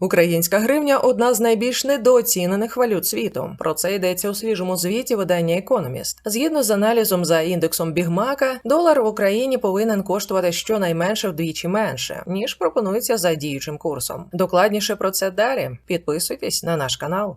Українська гривня одна з найбільш недооцінених валют світу. Про це йдеться у свіжому звіті видання Економіст. Згідно з аналізом за індексом Бігмака, долар в Україні повинен коштувати щонайменше вдвічі менше, ніж пропонується за діючим курсом. Докладніше про це далі. Підписуйтесь на наш канал.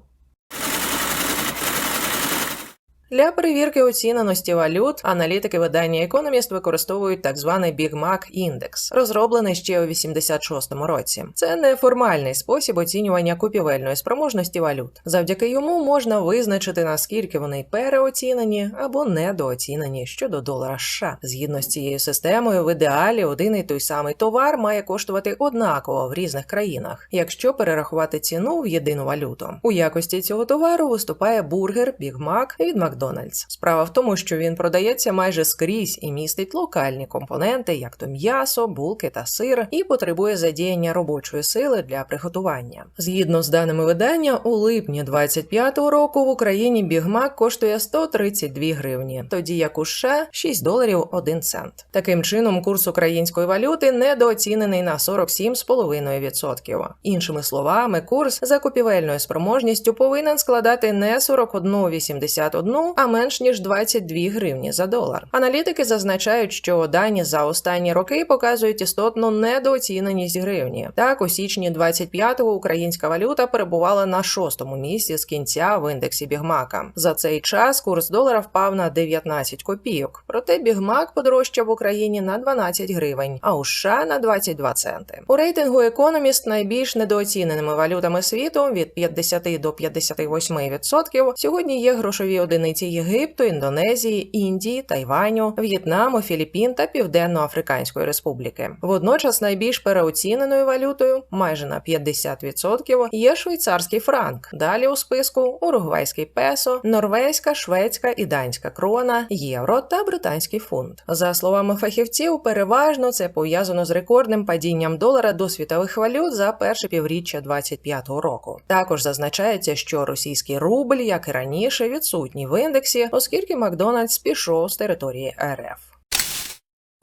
Для перевірки оціненості валют аналітики видання Economist використовують так званий Big Mac Index, розроблений ще у 86-му році. Це неформальний спосіб оцінювання купівельної спроможності валют. Завдяки йому можна визначити наскільки вони переоцінені або недооцінені щодо долара США. Згідно з цією системою, в ідеалі один і той самий товар має коштувати однаково в різних країнах, якщо перерахувати ціну в єдину валюту. У якості цього товару виступає бургер Big Mac від Макдональдс. Справа в тому, що він продається майже скрізь і містить локальні компоненти, як то м'ясо, булки та сир, і потребує задіяння робочої сили для приготування. Згідно з даними видання, у липні 25-го року в Україні Mac коштує 132 гривні, тоді як у США 6 доларів 1 цент. Таким чином, курс української валюти недооцінений на 47,5%. Іншими словами, курс за купівельною спроможністю повинен складати не 41,81, а менш ніж 22 гривні за долар. Аналітики зазначають, що дані за останні роки показують істотну недооціненість гривні. Так, у січні 25-го українська валюта перебувала на шостому місці з кінця в індексі Бігмака. За цей час курс долара впав на 19 копійок. Проте Бігмак подорожчав в Україні на 12 гривень, а у США на 22 центи. У рейтингу Economist найбільш недооціненими валютами світу від 50 до 58% сьогодні є грошові одиниці Єгипту, Індонезії, Індії, Тайваню, В'єтнаму, Філіппін та Південно-Африканської Республіки. Водночас найбільш переоціненою валютою, майже на 50%, є швейцарський франк. Далі у списку уругвайський песо, норвезька, шведська і данська крона, євро та британський фунт. За словами фахівців, переважно це пов'язано з рекордним падінням долара до світових валют за перше півріччя 25-го року. Також зазначається, що російський рубль, як і раніше, відсутній в індексі, оскільки Макдональдс пішов з території РФ.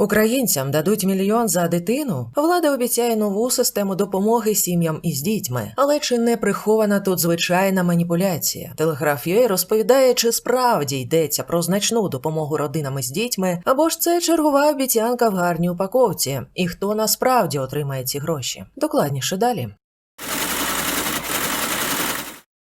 Українцям дадуть мільйон за дитину. Влада обіцяє нову систему допомоги сім'ям із дітьми. Але чи не прихована тут звичайна маніпуляція? Телеграф розповідає, чи справді йдеться про значну допомогу родинам із дітьми, або ж це чергова обіцянка в гарній упаковці, і хто насправді отримає ці гроші? Докладніше далі.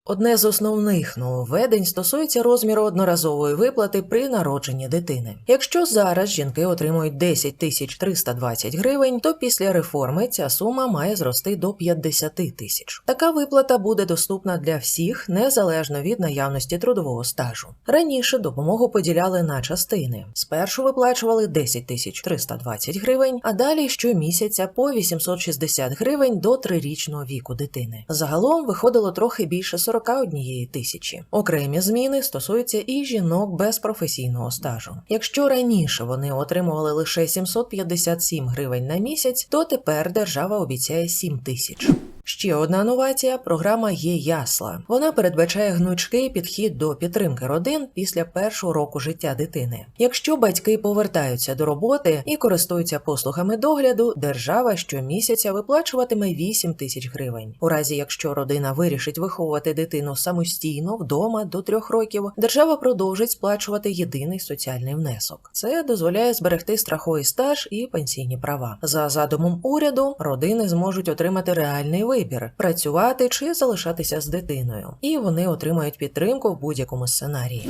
Одне з основних нововведень стосується розміру одноразової виплати при народженні дитини. Якщо зараз жінки отримують 10 тисяч 320 гривень, то після реформи ця сума має зрости до 50 тисяч. Така виплата буде доступна для всіх незалежно від наявності трудового стажу. Раніше допомогу поділяли на частини. Спершу виплачували 10 тисяч 320 гривень, а далі щомісяця по 860 гривень до трирічного віку дитини. Загалом виходило трохи більше 40 41 тисячі. Окремі зміни стосуються і жінок без професійного стажу. Якщо раніше вони отримували лише 757 гривень на місяць, то тепер держава обіцяє 7 тисяч. Ще одна новація програма є ясла. Вона передбачає гнучкий підхід до підтримки родин після першого року життя дитини. Якщо батьки повертаються до роботи і користуються послугами догляду, держава щомісяця виплачуватиме 8 тисяч гривень. У разі якщо родина вирішить виховувати дитину самостійно вдома до трьох років, держава продовжить сплачувати єдиний соціальний внесок. Це дозволяє зберегти страховий стаж і пенсійні права. За задумом уряду родини зможуть отримати реальний вибір працювати чи залишатися з дитиною, і вони отримають підтримку в будь-якому сценарії.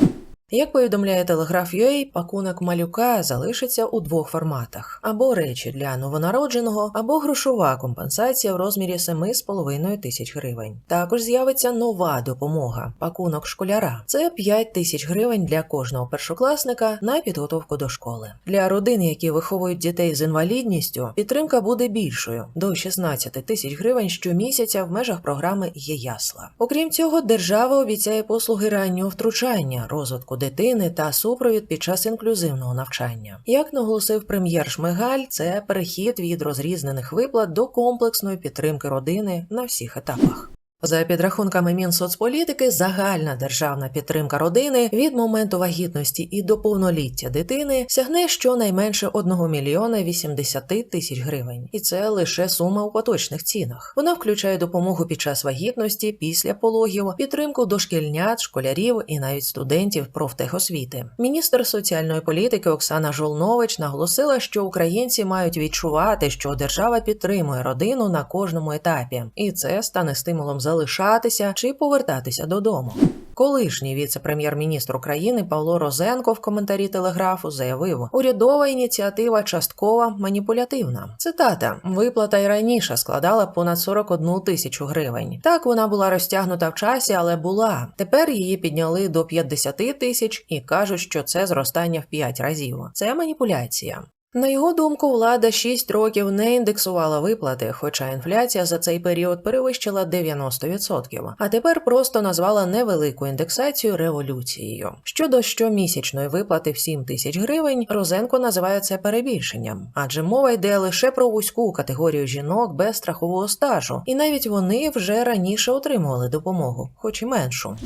Як повідомляє Телеграф UA, пакунок малюка залишиться у двох форматах: або речі для новонародженого, або грошова компенсація в розмірі 7,5 тисяч гривень. Також з'явиться нова допомога пакунок школяра. Це 5 тисяч гривень для кожного першокласника на підготовку до школи. Для родин, які виховують дітей з інвалідністю, підтримка буде більшою до 16 тисяч гривень щомісяця в межах програми «Є ясла. Окрім цього, держава обіцяє послуги раннього втручання, розвитку дитини та супровід під час інклюзивного навчання. Як наголосив прем'єр Шмигаль, це перехід від розрізнених виплат до комплексної підтримки родини на всіх етапах. За підрахунками Мінсоцполітики, загальна державна підтримка родини від моменту вагітності і до повноліття дитини сягне щонайменше 1 мільйона 80 тисяч гривень, і це лише сума у поточних цінах. Вона включає допомогу під час вагітності, після пологів, підтримку дошкільнят, школярів і навіть студентів профтехосвіти. Міністр соціальної політики Оксана Жолнович наголосила, що українці мають відчувати, що держава підтримує родину на кожному етапі, і це стане стимулом залишатися чи повертатися додому. Колишній віце-прем'єр-міністр України Павло Розенко в коментарі телеграфу заявив: урядова ініціатива частково маніпулятивна. Цитата: виплата й раніше складала понад 41 тисячу гривень. Так вона була розтягнута в часі, але була. Тепер її підняли до 50 тисяч і кажуть, що це зростання в 5 разів. Це маніпуляція. На його думку, влада 6 років не індексувала виплати, хоча інфляція за цей період перевищила 90%, а тепер просто назвала невелику індексацію революцією. Щодо щомісячної виплати в 7 тисяч гривень, Розенко називає це перебільшенням, адже мова йде лише про вузьку категорію жінок без страхового стажу, і навіть вони вже раніше отримували допомогу, хоч і меншу.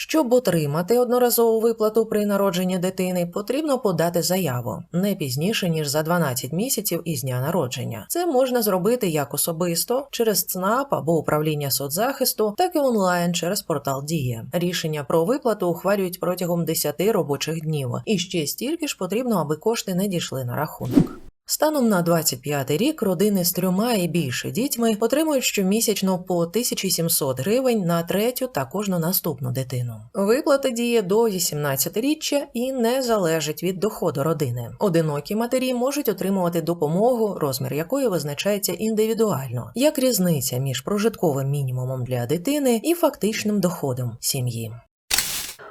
Щоб отримати одноразову виплату при народженні дитини, потрібно подати заяву не пізніше ніж за 12 місяців із дня народження. Це можна зробити як особисто через ЦНАП або управління соцзахисту, так і онлайн через портал Дія. Рішення про виплату ухвалюють протягом 10 робочих днів, і ще стільки ж потрібно, аби кошти не дійшли на рахунок. Станом на 25 рік родини з трьома і більше дітьми отримують щомісячно по 1700 гривень на третю та кожну наступну дитину. Виплата діє до 18-річчя і не залежить від доходу родини. Одинокі матері можуть отримувати допомогу, розмір якої визначається індивідуально, як різниця між прожитковим мінімумом для дитини і фактичним доходом сім'ї.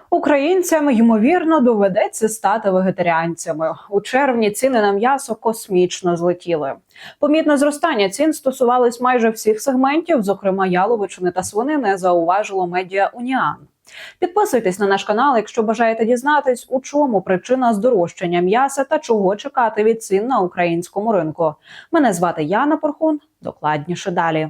Українцям ймовірно доведеться стати вегетаріанцями. У червні ціни на м'ясо космічно злетіли. Помітне зростання цін стосувались майже всіх сегментів, зокрема яловичини та свинини, зауважило медіа Уніан. Підписуйтесь на наш канал, якщо бажаєте дізнатись, у чому причина здорожчання м'яса та чого чекати від цін на українському ринку. Мене звати Яна Порхун. Докладніше далі.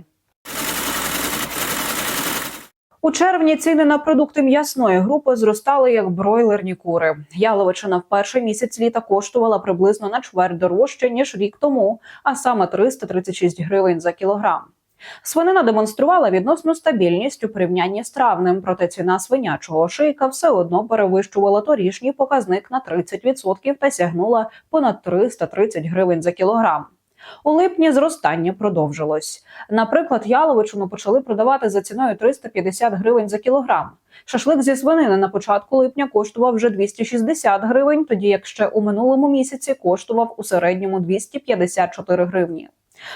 У червні ціни на продукти м'ясної групи зростали як бройлерні кури. Яловичина в перший місяць літа коштувала приблизно на чверть дорожче ніж рік тому, а саме 336 гривень за кілограм. Свинина демонструвала відносну стабільність у порівнянні з травнем, проте ціна свинячого шийка все одно перевищувала торішній показник на 30% та сягнула понад 330 гривень за кілограм. У липні зростання продовжилось. Наприклад, яловичину почали продавати за ціною 350 гривень за кілограм. Шашлик зі свинини на початку липня коштував вже 260 гривень, тоді як ще у минулому місяці коштував у середньому 254 гривні.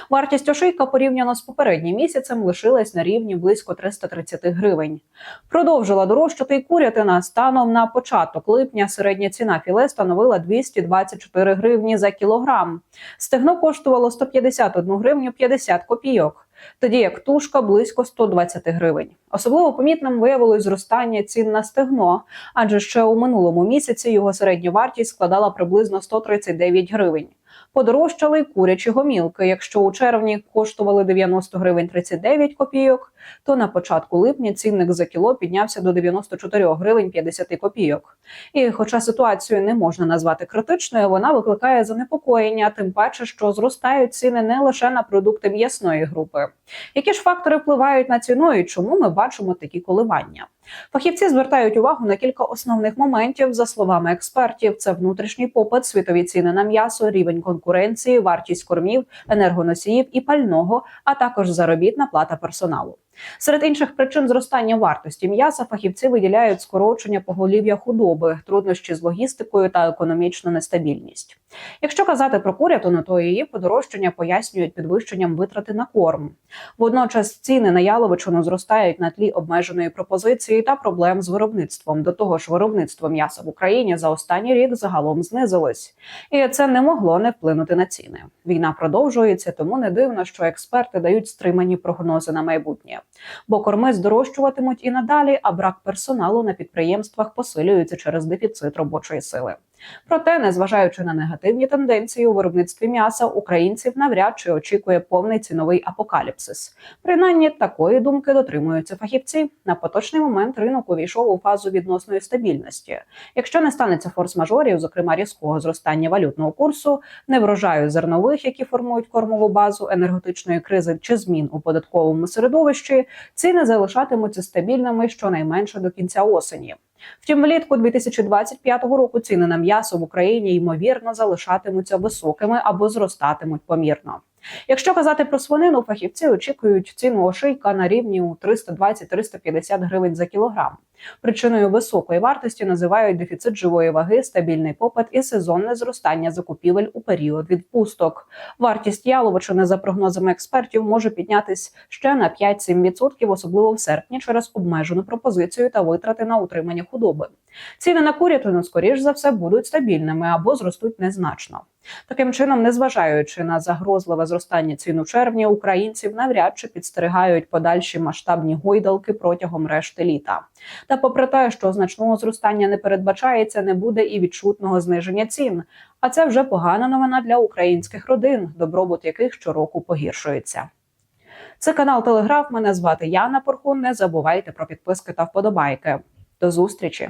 Вартість ошийка порівняно з попереднім місяцем лишилась на рівні близько 330 гривень. Продовжила дорожчати й курятина. Станом на початок липня середня ціна філе становила 224 гривні за кілограм. Стегно коштувало 151 гривню 50 копійок. Тоді як тушка близько 120 гривень. Особливо помітним виявилось зростання цін на стегно, адже ще у минулому місяці його середня вартість складала приблизно 139 гривень. Подорожчали курячі гомілки. Якщо у червні коштували 90 гривень 39 копійок, то на початку липня цінник за кіло піднявся до 94 гривень 50 копійок. І, хоча ситуацію не можна назвати критичною, вона викликає занепокоєння, тим паче, що зростають ціни не лише на продукти м'ясної групи. Які ж фактори впливають на ціну і чому ми бачимо такі коливання? Фахівці звертають увагу на кілька основних моментів. За словами експертів, це внутрішній попит, світові ціни на м'ясо, рівень конкуренції, вартість кормів, енергоносіїв і пального, а також заробітна плата персоналу. Серед інших причин зростання вартості м'яса фахівці виділяють скорочення поголів'я худоби, труднощі з логістикою та економічну нестабільність. Якщо казати про курятину, то її подорожчання пояснюють підвищенням витрати на корм. Водночас ціни на яловичину зростають на тлі обмеженої пропозиції та проблем з виробництвом. До того ж, виробництво м'яса в Україні за останній рік загалом знизилось, і це не могло не вплинути на ціни. Війна продовжується, тому не дивно, що експерти дають стримані прогнози на майбутнє. Бо корми здорожчуватимуть і надалі, а брак персоналу на підприємствах посилюється через дефіцит робочої сили. Проте, незважаючи на негативні тенденції у виробництві м'яса, українців навряд чи очікує повний ціновий апокаліпсис. Принаймні такої думки дотримуються фахівці. На поточний момент ринок увійшов у фазу відносної стабільності. Якщо не станеться форс-мажорів, зокрема різкого зростання валютного курсу, неврожаю зернових, які формують кормову базу енергетичної кризи чи змін у податковому середовищі, ціни залишатимуться стабільними щонайменше до кінця осені. Втім, влітку 2025 року ціни на м'ясо в Україні ймовірно залишатимуться високими або зростатимуть помірно. Якщо казати про свинину, фахівці очікують ціну ошийка на рівні у 320-350 гривень за кілограм. Причиною високої вартості називають дефіцит живої ваги, стабільний попит і сезонне зростання закупівель у період відпусток. Вартість яловичини, за прогнозами експертів, може піднятись ще на 5-7%, особливо в серпні, через обмежену пропозицію та витрати на утримання худоби. Ціни на курятину, скоріш за все, будуть стабільними або зростуть незначно. Таким чином, незважаючи на загрозливе зростання цін у червні, українців навряд чи підстерігають подальші масштабні гойдалки протягом решти літа. Та попри те, що значного зростання не передбачається, не буде і відчутного зниження цін. А це вже погана новина для українських родин, добробут яких щороку погіршується. Це канал Телеграф. Мене звати Яна Порхун. Не забувайте про підписки та вподобайки. До зустрічі!